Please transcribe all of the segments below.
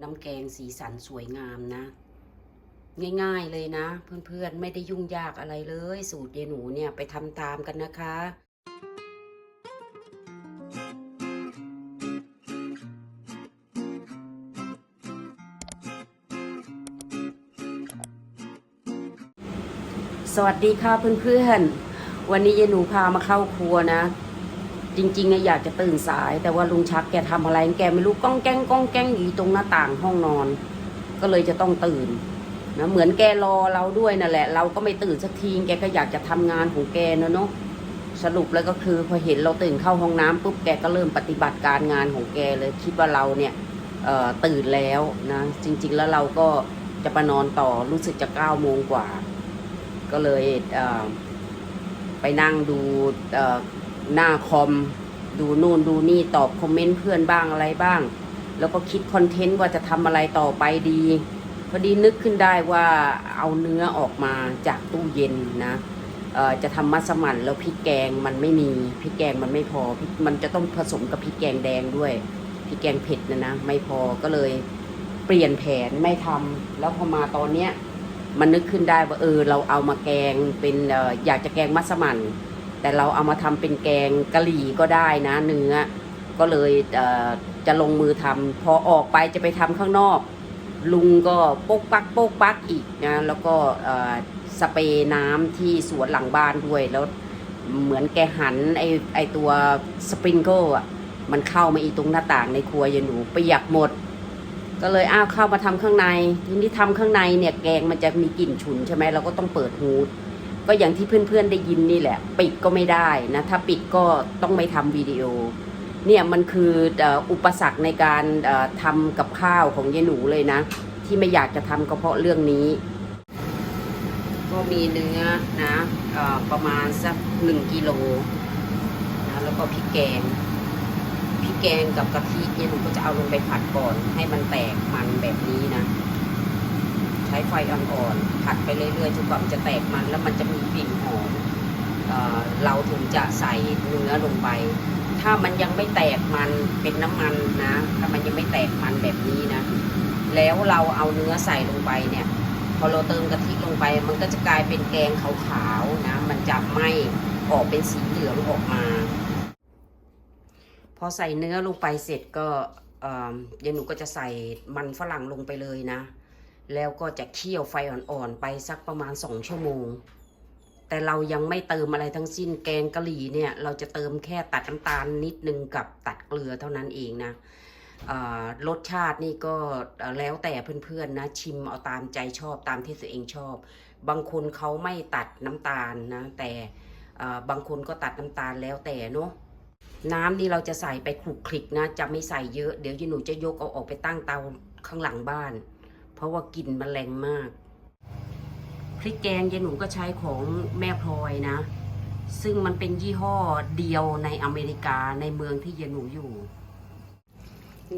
น้ำแกงสีสันสวยงามนะ ง่ายๆเลยนะ เพื่อนๆไม่ได้ยุ่งยากอะไรเลย สูตรเยาหนูเนี่ยไปทำตามกันนะคะสวัสดีค่ะเพื่อนๆ วันนี้ยายหนูพามาเข้าครัวนะ จริงๆอะอยากจะตื่นสาย แต่ว่าลุงชักแกทำอะไรแกไม่รู้ก้องแก้งก้องแก้งอยู่ตรงหน้าต่างห้องนอน ก็เลยจะต้องตื่นนะเหมือนแกรอเราด้วยนั่นแหละ เราก็ไม่ตื่นสักทีแกก็อยากจะทำงานของแกนะเนาะสรุปแล้วก็คือพอเห็นเราตื่นเข้าห้องน้ำปุ๊บแกก็เริ่มปฏิบัติการงานของแกเลยคิดว่าเราเนี่ยตื่นแล้วนะ จริง ๆ แล้วเราก็จะไปนอนต่อรู้สึกจะเก้าโมงกว่า ก็เลยไปนั่งดู หน้าคอม ดูนู่นดูนี่ตอบคอมเมนต์เพื่อนบ้างอะไรบ้าง แล้วก็คิดคอนเทนต์ว่าจะทำอะไรต่อไปดี พอดีนึกขึ้นได้ว่าเอาเนื้อออกมาจากตู้เย็นนะจะทำมัสมั่นแล้วพริกแกงมันไม่มีพริกแกงมันไม่พอมันจะต้องผสมกับพริกแกงแดงด้วยพริกแกงเผ็ดนะนะไม่พอก็เลยเปลี่ยนแผนไม่ทำแล้วพอมาตอนเนี้ยมันนึกขึ้นได้ว่าเออเราเอามาแกงเป็นอยากจะแกงมัสมั่น แต่เราเอามาทำเป็นแกงกะหรี่ก็ได้นะ เนื้อ ก็เลยเจะลงมือทำพอออกไปจะไปทำข้างนอก ลุงก็โป๊กปักโป๊กปักอีกนะแล้วก็สเปรย์น้ำที่สวนหลังบ้านด้วยแล้วเหมือนแกหันไอไอตัวสปริงเกิลอะมันเข้ามาอีตรงหน้าต่างในครัวยายหนูเปียกหมด ก็เลยอ้าวเข้ามาทำข้างใน ทีนี้ทำข้างในเนี่ยแกงมันจะมีกลิ่นฉุนใช่ไหมเราก็ต้องเปิดฮูด ก็อย่างที่เพื่อนๆได้ยินนี่แหละ ปิดก็ไม่ได้นะถ้าปิดก็ต้องไม่ทำวิดีโอเนี่ยมันคืออุปสรรคในการทำกับข้าวของยายหนูเลยนะ ที่ไม่อยากจะทำก็เพราะเรื่องนี้ ก็มีเนื้อนะอ่อประมาณสักหนึ่งกิโลนะแล้วก็พริกแกงพริกแกงกับกะทิเยหนูก็จะเอาลงไปผัดก่อน ให้มันแตกมันแบบนี้นะ ช้ไฟอ่อนๆผัดไปเรื่อยๆจนกว่ามันจะแตกมัน แล้วมันจะมีกลิ่นหอมเราถึงจะใส่เนื้อลงไป ถ้ามันยังไม่แตกมันเป็นน้ำมันนะ ถ้ามันยังไม่แตกมันแบบนี้นะ แล้วเราเอาเนื้อใส่ลงไปเนี่ย พอเราเติมกะทิลงไป มันก็จะกลายเป็นแกงขาวๆนะ มันจะไหมออกเป็นสีเหลืองออกมา พอใส่เนื้อลงไปเสร็จก็เอ่อยายหนูก็จะใส่มันฝรั่งลงไปเลยนะ แล้วก็จะเคี่ยวไฟอ่อนๆไปสักประมาณสองชั่วโมง แต่เรายังไม่เติมอะไรทั้งสิ้นแกงกะหรี่เนี่ย เราจะเติมแค่ตัดน้ำตาลนิดนึงกับตัดเกลือเท่านั้นเองนะรสชาตินี่ก็แล้วแต่เพื่อนๆนะชิมเอาตามใจชอบตามที่ตัวเองชอบ บางคนเขาไม่ตัดน้ำตาลนะแต่บางคนก็ตัดน้ำตาลแล้วแต่เนาะน้ำนี่เราจะใส่ไปคลุกคลิกนะ จะไม่ใส่เยอะ เดี๋ยวยีหนูจะยกเอาออกไปตั้งเตาข้างหลังบ้าน ราะว่ากลิ่นมันแรงมาก พริกแกงยายหนูก็ใช้ของแม่พลอยนะ ซึ่งมันเป็นยี่ห้อเดียวในอเมริกาในเมืองที่ยายหนูอยู่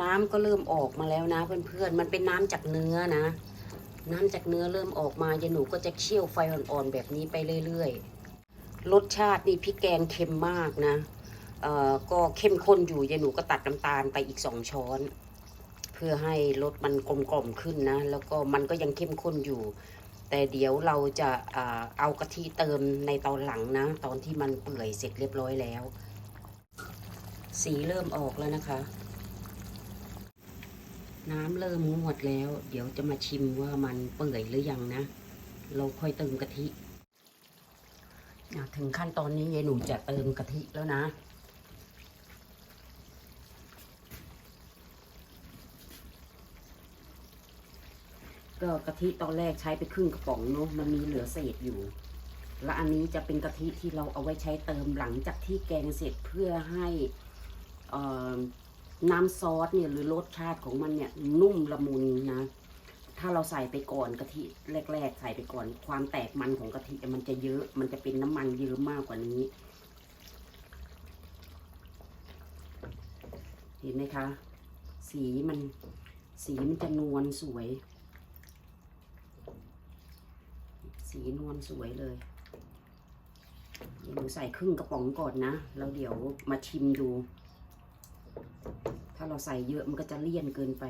น้ำก็เริ่มออกมาแล้วนะ เพื่อนๆ มันเป็นน้ำจากเนื้อนะ น้ำจากเนื้อเริ่มออกมายายหนูก็จะเคี่ยวไฟอ่อนๆแบบนี้ไปเรื่อยๆ รสชาตินี่พริกแกงเค็มมากนะเอ่อก็เข้มข้นอยู่ยายหนูก็ตัดน้ำตาลไปอีกสองช้อน เพื่อให้รสมันกลมกล่อมขึ้นนะ แล้วก็มันก็ยังเข้มข้นอยู่ แต่เดี๋ยวเราจะเอากะทิเติมในตอนหลังนะ ตอนที่มันเปื่อยเสร็จเรียบร้อยแล้ว สีเริ่มออกแล้วนะคะ น้ำเริ่มงวดแล้ว เดี๋ยวจะมาชิมว่ามันเปื่อยหรือยังนะ เราค่อยเติมกะทิถึงขั้นตอนนี้ยายหนูจะเติมกะทิแล้วนะ ก็กะทิตอนแรกใช้ไปครึ่งกระป๋องเนาะมันมีเหลือเศษอยู่ และอันนี้จะเป็นกะทิที่เราเอาไว้ใช้เติมหลังจากที่แกงเสร็จเพื่อให้น้ำซอสเนี่ยหรือรสชาติของมันเนี่ยนุ่มละมุนนะ ถ้าเราใส่ไปก่อนกะทิแรก ๆ ใส่ไปก่อนความแตกมันของกะทิมันจะเยอะ มันจะเป็นน้ำมันเยอะมากกว่านี้ เห็นไหมคะ สีมันสีมันจะนวลสวย สีนวลสวยเลยเดี๋ยวหนูใส่ครึ่งกระป๋องก่อนนะแล้วเดี๋ยวมาชิมดู ถ้าเราใส่เยอะมันก็จะเลี่ยนเกินไป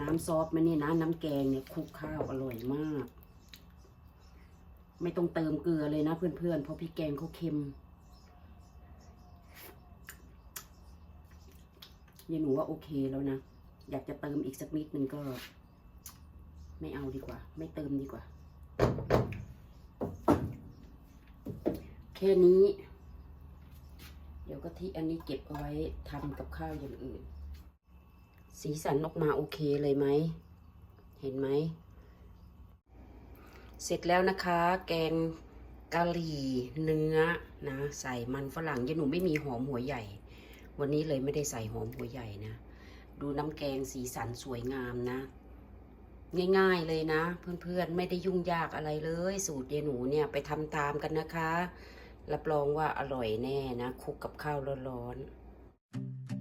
น้ำซอสมันนี่นะน้ำแกงเนี่ยคลุกข้าวอร่อยมาก ไม่ต้องเติมเกลือเลยนะเพื่อนๆ เพราะพริกแกงเขาเค็มยายหนูว่าโอเคแล้วนะ อยากจะเติมอีกสักนิดนึงก็ ไม่เอาดีกว่า ไม่เติมดีกว่า แค่นี้ เดี๋ยวก็ที่อันนี้เก็บเอาไว้ทำกับข้าวอย่างอื่น สีสันออกมาโอเคเลยไหม เห็นไหม เสร็จแล้วนะคะ แกงกะหรี่เนื้อนะ ใส่มันฝรั่งยายหนูไม่มีหอมหัวใหญ่ วันนี้เลยไม่ได้ใส่หอมหัวใหญ่นะ ดูน้ำแกงสีสันสวยงามนะ ง่าย ๆเลยนะ เพื่อนๆไม่ได้ยุ่งยากอะไรเลย สูตรเยหนูเนี่ยไปทำตามกันนะคะ รับรองว่าอร่อยแน่นะคุกกับข้าวร้อนๆ